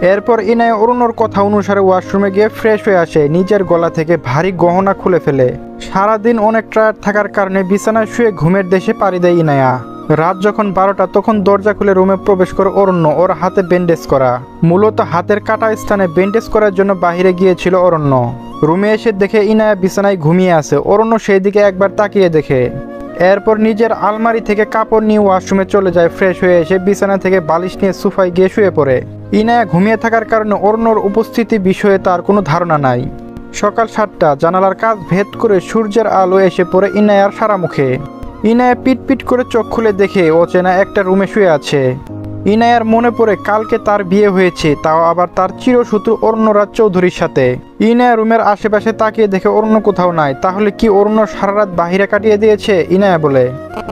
এরপর ইনায় অরুণর কথা অনুসারে ওয়াশরুমে গিয়ে ফ্রেশ হয়ে আসে, নিজের গলা থেকে ভারী গহনা খুলে ফেলে। সারাদিন অনেক টায়ার্ড থাকার কারণে বিছানায় শুয়ে ঘুমের দেশে পাড়ি দেয় ইনায়া। রাত যখন বারোটা, তখন দরজা খুলে রুমে প্রবেশ করে অরণ্য ওর হাতে ব্যান্ডেজ করা। মূলত হাতের কাটা স্থানে ব্যান্ডেজ করার জন্য বাইরে গিয়েছিল অরণ্য রুমে এসে দেখে ইনায়া বিছানায় ঘুমিয়ে আছে। অরণ্য সেই দিকে একবার তাকিয়ে দেখে। এরপর নিজের আলমারি থেকে কাপড় নিয়ে ওয়াশরুমে চলে যায় ফ্রেশ হয়ে এসে বিছানা থেকে বালিশ নিয়ে সোফায় গিয়ে শুয়ে পড়ে। ইনায়া ঘুমিয়ে থাকার কারণে অরণ্যর উপস্থিতি বিষয়ে তার কোনো ধারণা নাই। সকাল সাতটা, জানালার কাজ ভেদ করে সূর্যের আলো এসে পড়ে ইনায়ার সারা মুখে। ইনায়া পিট পিট করে চোখ খুলে দেখে অচেনা একটা রুমে শুয়ে আছে। ইনায়ার মনে পড়ে কালকে তার বিয়ে হয়েছে, তাও আবার তার চিরশত্রু অরণ্যরাজ চৌধুরীর সাথে। ইনায়া রুমের আশেপাশে তাকিয়ে দেখে অরণ্য কোথাও নাই, তাহলে কি অরণ্য সারা রাত বাহিরে কাটিয়ে দিয়েছে, ইনায়া বলে।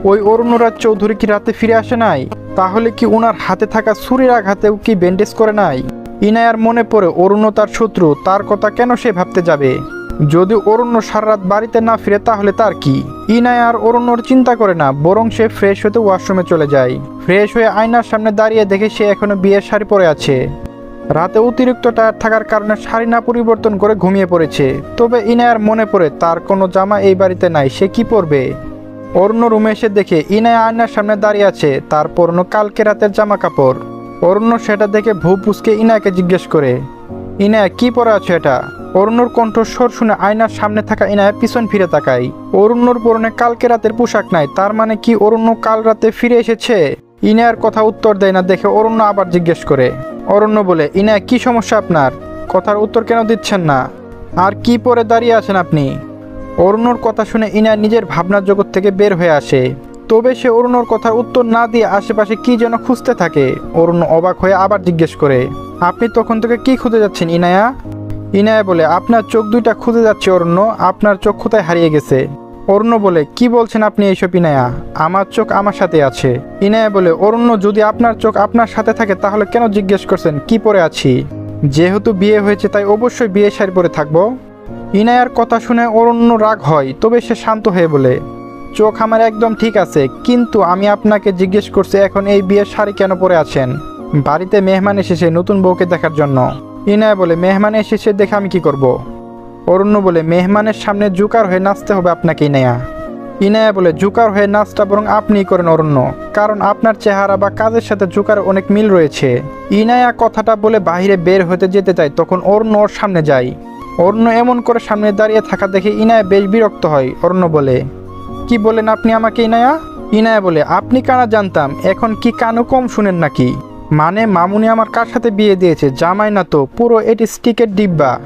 ওই অরণ্যরাজ চৌধুরী কি রাতে ফিরে আসে নাই? তাহলে কি ওনার হাতে থাকা ছুরির আঘাতেও কি ব্যান্ডেজ করে নাই? ইনায়ার মনে পড়ে অরুণ্য তার শত্রু, তার কথা কেন সে ভাবতে যাবে? যদি অরণ্য সারারাত বাড়িতে না ফিরে, তাহলে তার কি? ইনায় আর অরণ্যর চিন্তা করে না, বরং সে ফ্রেশ হতে ওয়াশরুমে চলে যায়। ফ্রেশ হয়ে আয়নার সামনে দাঁড়িয়ে দেখে সে এখনও বিয়ের শাড়ি পরে আছে। রাতে অতিরিক্ত টায়ার থাকার কারণে শাড়ি না পরিবর্তন করে ঘুমিয়ে পড়েছে। তবে ইনায়ার মনে পড়ে, তার কোনো জামা এই বাড়িতে নাই, সে কি পরবে? অরণ্য রুমে এসে দেখে ইনায় আয়নার সামনে দাঁড়িয়ে আছে। তার পরনো কালকে রাতের জামা কাপড় অরণ্য সেটা দেখে ভূ পুষকে ইনায়াকে জিজ্ঞেস করে ইনায়া কি পরে আছো এটা? অরণ্যর কণ্ঠস্বর শুনে আয়নার সামনে থাকা ইনায়া পিছন ফিরে তাকাই অরণ্যর পরনে কালকে রাতের পোশাক নাই, তার মানে কি অরণ্য কাল রাতে ফিরে এসেছে? ইনায়ার কথা উত্তর দেয় না দেখে অরণ্য আবার জিজ্ঞেস করে। অরণ্য বলে ইনায়া কি সমস্যা আপনার? কথার উত্তর কেন দিচ্ছেন না? আর কি পরে দাঁড়িয়ে আছেন আপনি? অরুণর কথা শুনে ইনা নিজের ভাবনার জগৎ থেকে বের হয়ে আসে। তবে সে অরুণর কথার উত্তর না দিয়ে আশেপাশে কি যেন খুঁজতে থাকে। অরুণ অবাক হয়ে আবার জিজ্ঞেস করে, আপনি তখন থেকে কি খুঁজে যাচ্ছেন, ইনায়া? ইনায়া বলে, আপনার চোখ দুইটা খুঁজে যাচ্ছে অরণ্য আপনার চোখ কোথায় হারিয়ে গেছে? অরণ্য বলে, কি বলছেন আপনি এইসব, ইনায়া? আমার চোখ আমার সাথে আছে। ইনায়া বলে অরণ্য যদি আপনার চোখ আপনার সাথে থাকে, তাহলে কেন জিজ্ঞেস করছেন? কি পরে আছি? যেহেতু বিয়ে হয়েছে, তাই অবশ্যই বিয়ে শাড়ি পরে থাকব। ইনায়ার কথা শুনে অরণ্য রাগ হয়, তবে সে শান্ত হয়ে বলে, চোখ আমার একদম ঠিক আছে, কিন্তু আমি আপনাকে জিজ্ঞেস করছি এখন এই বিয়ের শাড়ি কেন পরে আছেন? বাড়িতে মেহমান এসেছে নতুন বউকে দেখার জন্য। ইনায়া বলে, মেহমান এসেছে দেখে আমি কি করব। অরণ্য বলে, মেহমানের সামনে জুকার হয়ে নাচতে হবে আপনাকে, ইনায়া। ইনায়া বলে, জুকার হয়ে নাচটা বরং আপনিই করেন, অরণ্য, কারণ আপনার চেহারা বা কাজের সাথে জুকার অনেক মিল রয়েছে। ইনায়া কথাটা বলে বাইরে বের হতে যেতে চায়, তখন অরণ্য ওর সামনে যায়। অরণ্য এমন করে সামনে দাঁড়িয়ে থাকা দেখে ইনায়া বেশ বিরক্ত হয়। অরণ্য বলে, কি বলেন আপনি আমাকে, ইনায়া? ইনায়া বলে, আপনি কানা জানতাম, এখন কি কানও কম শুনেন নাকি? মানে মামুনি আমার কার সাথে বিয়ে দিয়েছে, জামাই না তো, পুরো এটি স্টিকের ডিব্বা।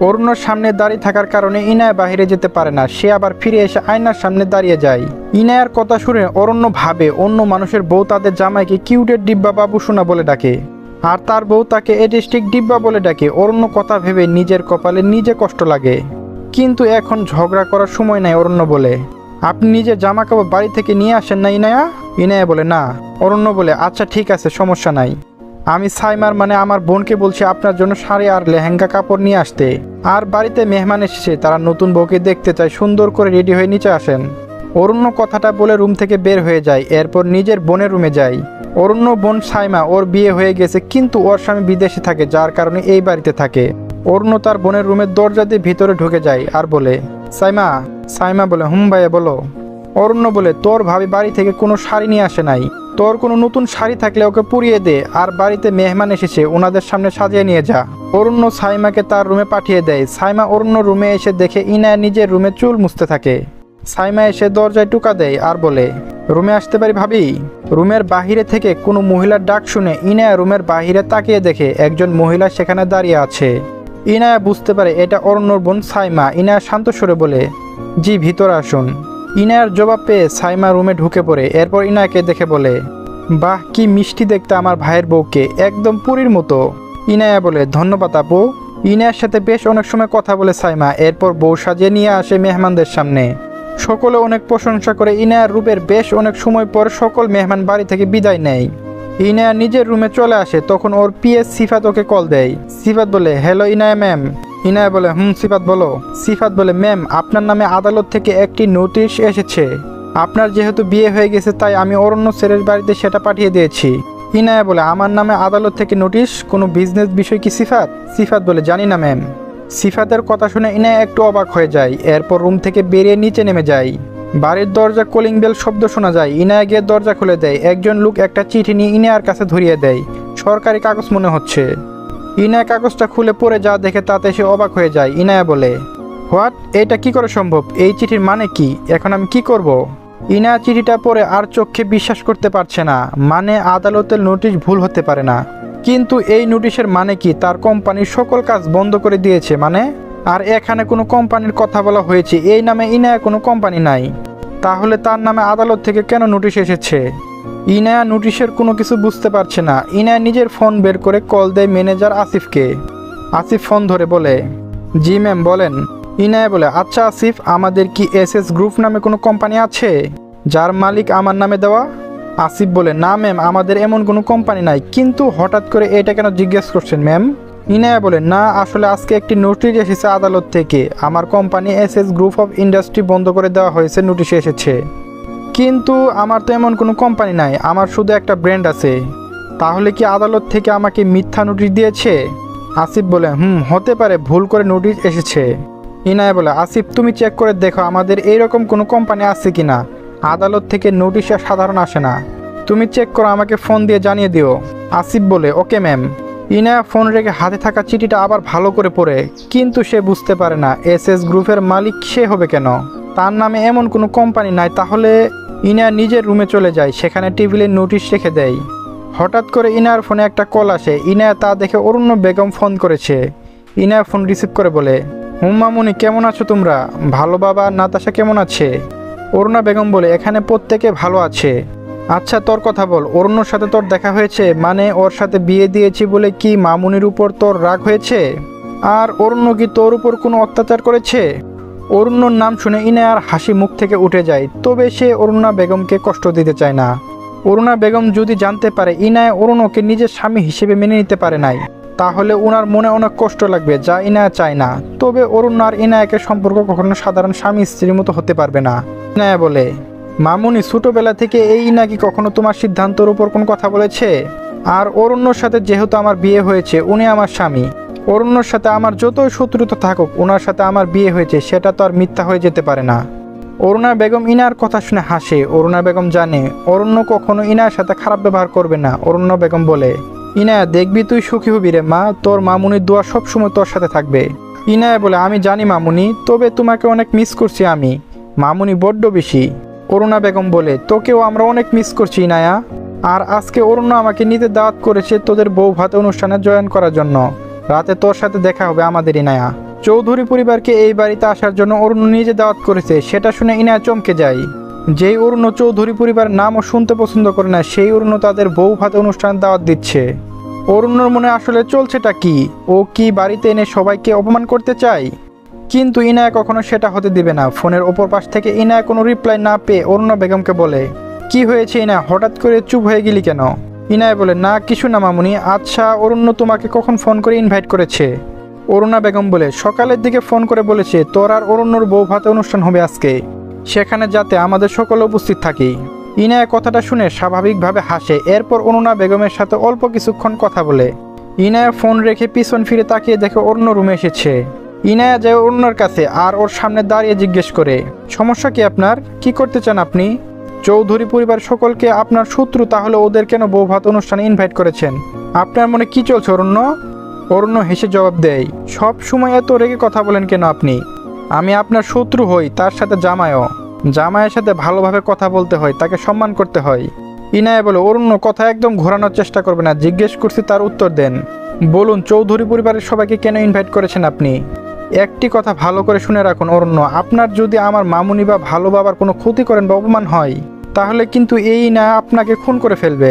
অরুণর সামনে দাঁড়িয়ে থাকার কারণে ইনায়া বাইরে যেতে পারে না, সে আবার ফিরে এসে আয়নার সামনে দাঁড়িয়ে যায়। ইনায়ার কথা শুনে অরণ্য ভাবে, অন্য মানুষের বউ তাদের জামাইকে কিউটের ডিব্বা বাবু শোনা বলে ডাকে। আর তার বউ তাকে এডিস্টিক ডিব্বা বলে ডাকে। অরণ্য কথা ভেবে নিজের কপালে নিজে কষ্ট লাগে। কিন্তু এখন ঝগড়া করার সময় নাই, অরণ্য বলে। আপনি নিজের জামা কাপড় বাড়ি থেকে নিয়ে আসেন না, ইনায়া? ইনায়া বলে, না। অরণ্য বলে আচ্ছা ঠিক আছে, সমস্যা নাই। আমি সাইমার মানে আমার বোনকে বলছি আপনার জন্য শাড়ি আর লেহেঙ্গা কাপড় নিয়ে আসতে। আর বাড়িতে মেহমান এসেছে, তারা নতুন বউকে দেখতে চায়, সুন্দর করে রেডি হয়ে নিচে আসেন। অরণ্য কথাটা বলে রুম থেকে বের হয়ে যায়, এরপর নিজের বোনের রুমে যায়। অরণ্য বোন সাইমা ওর বিয়ে হয়ে গেছে, কিন্তু ওর স্বামী বিদেশে থাকে, যার কারণে এই বাড়িতে থাকে। অরণ্য তার বোনের রুমের দরজা দিয়ে ভিতরে ঢুকে যায় আর বলে, সাইমা সাইমা বলে, হুম ভাইয়া, বলো। অরণ্য বলে, তোর ভাবি বাড়ি থেকে কোনো শাড়ি নিয়ে আসে নাই। তোর কোনো নতুন শাড়ি থাকলে ওকে পুড়িয়ে দে, আর বাড়িতে মেহমান এসেছে, ওনাদের সামনে সাজিয়ে নিয়ে যা। অরণ্য সাইমাকে তার রুমে পাঠিয়ে দেয়। সাইমা অরণ্য রুমে এসে দেখে ইনা নিজের রুমে চুল মুছতে থাকে। সাইমা এসে দরজায় টুকা দেয় আর বলে রুমে আসতে পারি ভাবি? রুমের বাহিরে থেকে কোনো মহিলার ডাক শুনে ইনায়া রুমের বাহিরে তাকিয়ে দেখে একজন মহিলা সেখানে দাঁড়িয়ে আছে। ইনায়া বুঝতে পারে এটা অরণ্যর বোন সাইমা। ইনায়া শান্ত সুরে বলে, জি, ভিতরে আসুন। ইনায়ার জবাব পেয়ে সাইমা রুমে ঢুকে পড়ে। এরপর ইনায়াকে দেখে বলে, বাহ, কি মিষ্টি দেখতে আমার ভাইয়ের বউকে। একদম পুরীর মতো। ইনায়া বলে, ধন্যবাদ আপু। ইনায়ার সাথে বেশ অনেক সময় কথা বলে সাইমা। এরপর বউ সাজিয়ে নিয়ে আসে মেহমানদের সামনে। সকলে অনেক প্রশংসা করে। ইনায়ার রূপের বেশ অনেক সময় পর সকল মেহমান বাড়ি থেকে বিদায় নেয়। ইনায়া নিজের রুমে চলে আসে, তখন ওর পিএস সিফাত ওকে কল দেয়। সিফাত বলে, হ্যালো ইনায়া ম্যাম। ইনায়া বলে, হুম, সিফাত বলো। সিফাত বলে, ম্যাম, আপনার নামে আদালত থেকে একটি নোটিশ এসেছে। আপনার যেহেতু বিয়ে হয়ে গেছে, তাই আমি অরণ্য সেরের বাড়িতে সেটা পাঠিয়ে দিয়েছি। ইনায়া বলে, আমার নামে আদালত থেকে নোটিশ? কোনো বিজনেস বিষয় কি সিফাত? সিফাত বলে, জানি না, ম্যাম। সিফাতের কথা শুনে ইনায়া একটু অবাক হয়ে যায়। এরপর রুম থেকে বেরিয়ে নিচে নেমে যায়। বাড়ির দরজা কলিং বেল শব্দ শোনা যায়। ইনায়া গিয়ে দরজা খুলে দেয়। একজন লোক একটা চিঠি নিয়ে ইনায়ার কাছে ধরিয়ে দেয়। সরকারি কাগজ মনে হচ্ছে। ইনায়া কাগজটা খুলে পড়ে যা দেখে তাতে সে অবাক হয়ে যায়। ইনায়া বলে, হোয়াট? এটা কি করে সম্ভব? এই চিঠির মানে কি? এখন আমি কি করব। ইনা চিঠিটা পরে আর চোখে বিশ্বাস করতে পারছে না। মানে আদালতের নোটিশ ভুল হতে পারে না। কিন্তু এই নোটিশের মানে কি? তার কোম্পানির সকল কাজ বন্ধ করে দিয়েছে মানে? আর এখানে কোনো কোম্পানির কথা বলা হয়েছে, এই নামে ইনায়া কোনো কোম্পানি নাই। তাহলে তার নামে আদালত থেকে কেন নোটিশ এসেছে? ইনায়া নোটিশের কোনো কিছু বুঝতে পারছে না। ইনায়া নিজের ফোন বের করে কল দেয় ম্যানেজার আসিফকে। আসিফ ফোন ধরে বলে, জি ম্যাম, বলেন। ইনায়া বলে আচ্ছা আসিফ, আমাদের কি এস এস গ্রুপ নামে কোনো কোম্পানি আছে? যার মালিক আমার নামে দেওয়া? আসিফ বলে, না, ম্যাম, আমাদের এমন কোনো কোম্পানি নাই। কিন্তু হঠাৎ করে এটা কেন জিজ্ঞেস করছেন, ম্যাম? ইনায়া বলে, না, আসলে আজকে একটি নোটিশ এসেছে আদালত থেকে। আমার company S S group of industry বন্ধ করে দেওয়া হয়েছে, নোটিশে এসেছে। কিন্তু আমার তো এমন কোনো কোম্পানি নাই, আমার শুধু একটা ব্র্যান্ড আছে। তাহলে কি আদালত থেকে আমাকে মিথ্যা নোটিশ দিয়েছে? আসিফ বলে, হুম, হতে পারে, ভুল করে নোটিশ এসেছে। ইনায়া বলে, আসিফ, তুমি চেক করে দেখো, আমাদের এইরকম কোনো কোম্পানি আছে কি না আদালত থেকে নোটিশ আর সাধারণ আসে না। তুমি চেক করো, আমাকে ফোন দিয়ে জানিয়ে দিও। আসিফ বলে, ওকে, ম্যাম। ইনায়া ফোন রেখে হাতে থাকা চিঠিটা আবার ভালো করে পড়ে, কিন্তু সে বুঝতে পারে না এস এস গ্রুপের মালিক সে হবে কেন? তার নামে এমন কোনো কোম্পানি নাই, তাহলে ইনায়া নিজের রুমে চলে যায়, সেখানে টেবিলে নোটিশ রেখে দেয়। হঠাৎ করে ইনার ফোনে একটা কল আসে, ইনায়া তা দেখে অরুণ্য বেগম ফোন করেছে। ইনায়া ফোন রিসিভ করে বলে, হুম্মামুনি, কেমন আছো তোমরা? ভালো বাবা, নাতাশা কেমন আছে? অরুণা বেগম বলে, এখানে প্রত্যেকে ভালো আছে। আচ্ছা তোর কথা বল। অরুণর সাথে তোর দেখা হয়েছে? মানে ওর সাথে বিয়ে দিয়েছি বলে কি মামুনির উপর তোর রাগ হয়েছে? আর অরুণ্য কি তোর উপর কোনো অত্যাচার করেছে? অরুণ্যর নাম শুনে ইনায়ার হাসি মুখ থেকে উঠে যায়, তবে সে অরুণা বেগমকে কষ্ট দিতে চায় না। অরুণা বেগম যদি জানতে পারে, ইনায় অরুণকে নিজের স্বামী হিসেবে মেনে নিতে পারে নাই, তাহলে ওনার মনে অনেক কষ্ট লাগবে, যা ইনায়া চায় না। তবে অরুণ আর ইনায়াকের সম্পর্ক কখনো সাধারণ স্বামী স্ত্রীর মতো হতে পারবে না। ইনায়া বলে। মামুনি ছোটবেলা থেকে এই নাকি কখনো তোমার সিদ্ধান্তের উপর কোন কথা বলেছে? আর অরণ্যর সাথে যেহেতু আমার বিয়ে হয়েছে, উনি আমার স্বামী। অরণ্যর সাথে আমার যতই শত্রুতা থাকুক ওনার সাথে আমার বিয়ে হয়েছে, সেটা তো আর মিথ্যা হয়ে যেতে পারে না। অরুণা বেগম ইনার কথা শুনে হাসে। অরুণা বেগম জানে, অরণ্য কখনো ইনার সাথে খারাপ ব্যবহার করবে না, অরণ্য বেগম বলে। ইনায়া দেখবি তুই সুখী হবি রে মা, তোর মামুনির দোয়া সবসময় তোর সাথে থাকবে। ইনায়া বলে, আমি জানি মামুনি, তবে তোমাকে অনেক মিস করছি আমি। মামুনি বড্ড বেশি। অরুণা বেগম বলে, তোকেও আমরা অনেক মিস করছি, নায়া। আর আজকে অরুণা আমাকে নিতে দাওয়াত করেছে তোদের বউ ভাত অনুষ্ঠানে জয়েন করার জন্য। রাতে তোর সাথে দেখা হবে আমাদের ইনায়া চৌধুরী পরিবারকে এই বাড়িতে আসার জন্য অরুণ নিজে দাওয়াত করেছে, সেটা শুনে ইনায়া চমকে যায়। যেই অরুণ চৌধুরী পরিবার নামও শুনতে পছন্দ করে না, সেই অরুণ তাদের বউ ভাতে অনুষ্ঠান দাওয়াত দিচ্ছে। অরুণর মনে আসলে চলছেটা কি? ও কি বাড়িতে এনে সবাইকে অপমান করতে চায়? কিন্তু ইনায়া কখনো সেটা হতে দিবে না। ফোনের ওপর পাশ থেকে ইনায়া কোনো রিপ্লাই না পেয়ে অরুণা বেগমকে বলে, কি হয়েছে ইনায়া? হঠাৎ করে চুপ হয়ে গেলি কেন? ইনায় বলে, না, কিছু না মামুনি। আচ্ছা অরুণ্য তোমাকে কখন ফোন করে ইনভাইট করেছে? অরুণা বেগম বলে, সকালের দিকে ফোন করে বলেছে, তোর আর অরণ্যর বউ ভাতে অনুষ্ঠান হবে আজকে। সেখানে যাতে আমাদের সকলে উপস্থিত থাকি। ইনায়া কথাটা শুনে স্বাভাবিকভাবে হাসে। এরপর অরুণা বেগমের সাথে অল্প কিছুক্ষণ কথা বলে। ইনায়া ফোন রেখে পিছন ফিরে তাকিয়ে দেখে অন্য রুমে এসেছে। ইনায়া যায় অরুণার কাছে আর ওর সামনে দাঁড়িয়ে জিজ্ঞেস করে, সমস্যা কি আপনার? কি করতে চান আপনি? চৌধুরী পরিবার সকলকে, আপনার শত্রু তাহলে ওদের কেন বউ ভাত অনুষ্ঠানে ইনভাইট করেছেন? আপনার মনে কি চলছে, অরণ্য? অরণ্য হেসে জবাব দেয়, সব সময় এত রেগে কথা বলেন কেন আপনি? আমি আপনার শত্রু হই, তার সাথে জামায়ও জামায়ের সাথে ভালোভাবে কথা বলতে হয়, তাকে সম্মান করতে হয়। ইনায়া বলে, অরণ্য, কথা একদম ঘোরানোর চেষ্টা করবে না, জিজ্ঞেস করছি তার উত্তর দেন। বলুন, চৌধুরী পরিবারের সবাইকে কেন ইনভাইট করেছেন আপনি? একটি কথা ভালো করে শুনে রাখুন, অরণ্য। আপনার যদি আমার মামুনি বা ভালো বাবার কোনো ক্ষতি করেন বা অপমান হয়, তাহলে কিন্তু এই না আপনাকে খুন করে ফেলবে।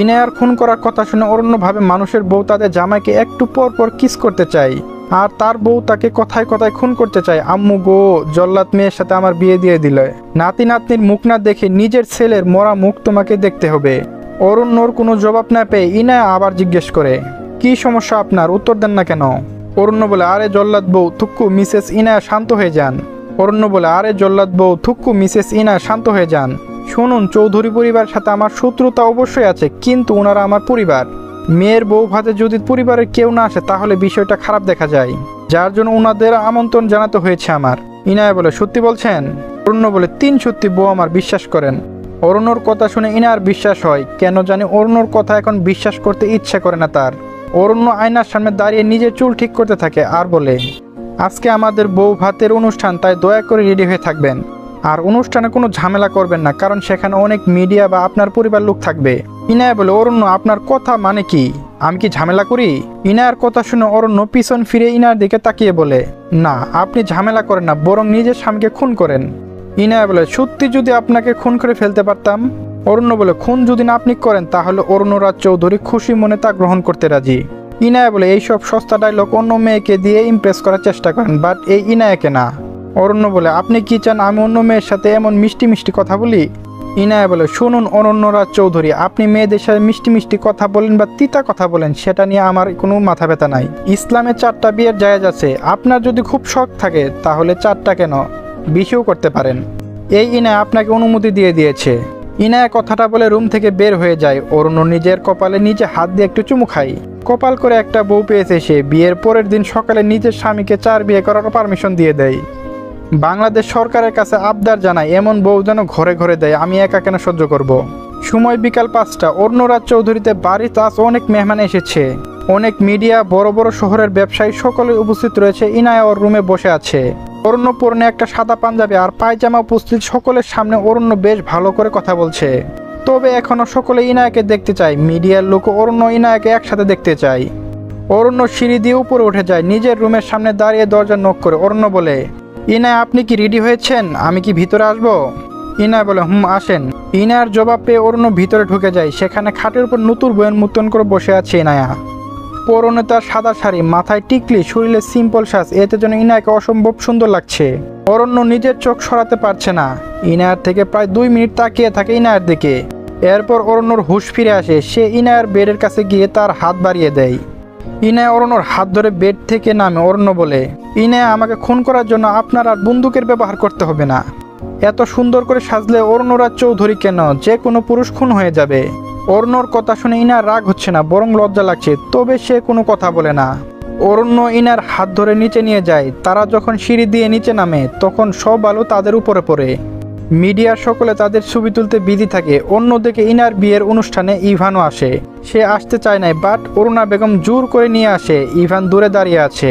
ইনায়ার খুন করার কথা শুনে অরণ্য ভাবে মানুষের বউ তাদের জামাইকে একটু পর পর কিস করতে চায়, আর তার বউ তাকে কথায় কথায় খুন করতে চায়। আম্মু গো, জল্লাদ মেয়ের সাথে আমার বিয়ে দিয়ে দিল। নাতি নাতনির মুখ না দেখে নিজের ছেলের মরা মুখ তোমাকে দেখতে হবে। অরণ্যর কোনো জবাব না পেয়ে ইনায়া আবার জিজ্ঞেস করে, কি সমস্যা আপনার? উত্তর দেন না কেন? অরণ্য বলে, আরে জল্লাদ বউ থুক্কু মিসেস ইনা শান্ত হয়ে যান। অরণ্য বলে, আরে জল্লাদ বউ থুক্কু মিসেস ইনা শান্ত হয়ে যান। শুনুন, চৌধুরী পরিবারের সাথে আমার শত্রুতা অবশ্যই আছে, কিন্তু ওনারা আমার পরিবার। মেয়ের বউ ভাতে যদি পরিবারের কেউ না আসে, তাহলে বিষয়টা খারাপ দেখা যায়। যার জন্য ওনাদের আমন্ত্রণ জানাতে হয়েছে আমার। ইনায় বলে, সত্যি বলছেন? অরণ্য বলে, তিন সত্যি বউ আমার বিশ্বাস করেন। অরণ্যর কথা শুনে ইনার বিশ্বাস হয়। কেন জানি অরণ্যর কথা এখন বিশ্বাস করতে ইচ্ছা করে না তার। অরণ্য আয়নার সামনে দাঁড়িয়ে নিজের চুল ঠিক করতে থাকে আর বলে, আজকে আমাদের বউ ভাতের অনুষ্ঠান, তাই দয়া করে রেডি হয়ে থাকবেন। আর অনুষ্ঠানে কোনো ঝামেলা করবেন না, কারণ সেখানে অনেক মিডিয়া বা আপনার পরিবার লোক থাকবে। ইনায়া বলে, অরণ্য, আপনার কথা মানে কি? আমি কি ঝামেলা করি? ইনায়ার কথা শুনে অরণ্য পিছন ফিরে ইনার দিকে তাকিয়ে বলে, না, আপনি ঝামেলা করেন না, বরং নিজের স্বামীকে খুন করেন। ইনায়া বলে, সত্যি যদি আপনাকে খুন করে ফেলতে পারতাম? অরণ্য বলে, খুন যদি না আপনি করেন, তাহলে অরণ্যরাজ চৌধুরী খুশি মনে তা গ্রহণ করতে রাজি। ইনায়া বলে, এইসব সস্তা ডায়লগ অন্য মেয়েকে দিয়ে ইমপ্রেস করার চেষ্টা করেন বাট এই ইনায়াকে না। অরণ্য বলে, আপনি কি চান আমি অন্য মেয়ের সাথে এমন মিষ্টি মিষ্টি কথা বলি? ইনায়া বলে, শুনুন অনন্যরাজ চৌধুরী, আপনি মেয়েদের সাথে মিষ্টি মিষ্টি কথা বলেন বা তিতা কথা বলেন, সেটা নিয়ে আমার কোনো মাথা ব্যথা নাই। ইসলামে চারটা বিয়ের জায়েজ আছে। আপনার যদি খুব শখ থাকে, তাহলে চারটা কেন? বিশেও করতে পারেন। এই ইনায়া আপনাকে অনুমতি দিয়ে দিয়েছে। ইনায়া কথাটা বলে রুম থেকে বের হয়ে যায়। অরণ্য নিজের কপালে নিজে হাত দিয়ে একটু চুমু খাই কপাল করে একটা বউ পেয়েছে সে। বিয়ের পরের দিন সকালে নিজের স্বামীকে চার বিয়ে করার পারমিশন দিয়ে দেয়। বাংলাদেশ সরকারের কাছে আবদার জানায়, এমন বউ যেন ঘরে ঘরে দেয়, আমি একা কেন সহ্য করব। সময় বিকাল পাঁচটা। অর্ণরাজ চৌধুরীতে বাড়িতে আজ অনেক মেহমান এসেছে। অনেক মিডিয়া, বড় বড় শহরের ব্যবসায়ী সকলে উপস্থিত রয়েছে। ইনায়া ওর রুমে বসে আছে। অরণ্য পরনে একটা সাদা পাঞ্জাবি আর পায়জামা উপস্থিত সকলের সামনে অরণ্য বেশ ভালো করে কথা বলছে। তবে এখনও সকলে ইনায়াকে দেখতে চায়। মিডিয়ার লোক অরণ্য ইনায়াকে একসাথে দেখতে চায়। অরণ্য সিঁড়ি দিয়ে উপরে উঠে যায়। নিজের রুমের সামনে দাঁড়িয়ে দরজা নক করে অরণ্য বলে, ইনায়, আপনি কি রেডি হয়েছেন? আমি কি ভিতরে আসব? ইনায় বলে, হুম, আসেন। ইনার জবাব পেয়ে অরণ্য ভিতরে ঢুকে যায়। সেখানে খাটের উপর নতুন বইয়ের মতন করে বসে আছে ইনায়া। পরনে তার সাদা শাড়ি মাথায় টিকলি, শরীরে সিম্পল সাজ, এতে যেন ইনায়াকে অসম্ভব সুন্দর লাগছে। অরণ্য নিজের চোখ সরাতে পারছে না। ইনায়ার থেকে প্রায় দুই মিনিট তাকিয়ে থাকে ইনায়ার দিকে। এরপর অরণ্যর হুঁশ ফিরে আসে, সে ইনায়ার বেডের কাছে গিয়ে তার হাত বাড়িয়ে দেয়। ইনায় অরণ্যর হাত ধরে বেড থেকে নামে, অরণ্য বলে, ইনায়, আমাকে খুন করার জন্য আপনার আর বন্দুকের ব্যবহার করতে হবে না। এত সুন্দর করে সাজলে অরণ্যরা চৌধুরী কেন? যে কোনো পুরুষ খুন হয়ে যাবে। অরণ্যর কথা শুনে ইনার রাগ হচ্ছে না, বরং লজ্জা লাগছে, তবে সে কোনো কথা বলে না। অরণ্য ইনার হাত ধরে নিচে নিয়ে যায়, তারা যখন সিঁড়ি দিয়ে নিচে নামে, তখন সব আলো তাদের উপরে পড়ে। মিডিয়ার সকলে তাদের ছবি তুলতে বিধি থাকে, অন্যদিকে ইনার বিয়ের অনুষ্ঠানে ইভানও আসে। সে আসতে চায় নাই, বাট অরুণা বেগম জোর করে নিয়ে আসে, ইভান দূরে দাঁড়িয়ে আছে।